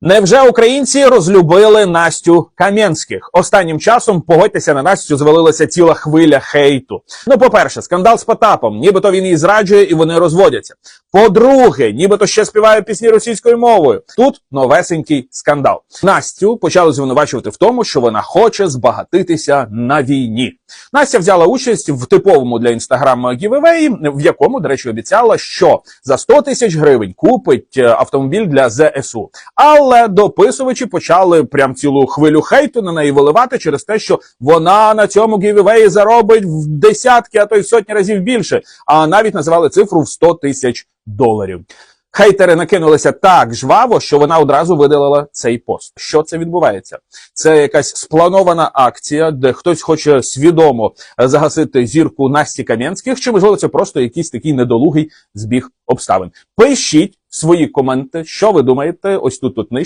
Невже українці розлюбили Настю Кам'янських? Останнім часом погодьтеся на Настю звалилася ціла хвиля хейту. Ну, по-перше, скандал з Потапом, нібито він її зраджує і вони розводяться. По-друге, нібито ще співає пісні російською мовою. Тут новесенький скандал. Настю почали звинувачувати в тому, що вона хоче збагатитися на війні. Настя взяла участь в типовому для інстаграм гівевеї, в якому, до речі, обіцяла, що за 100 тисяч гривень купить е, автомобіль для ЗСУ. Але дописувачі почали прям цілу хвилю хейту на неї виливати через те, що вона на цьому гівевеї заробить в десятки, а то й сотні разів більше. А навіть називали цифру в 100 тисяч доларів. Хейтери накинулися так жваво, що вона одразу видалила цей пост. Що це відбувається? Це якась спланована акція, де хтось хоче свідомо загасити зірку Насті Кам'янських, чи можливо це просто якийсь такий недолугий збіг обставин. Пишіть свої коменти, що ви думаєте, ось тут тут нижче.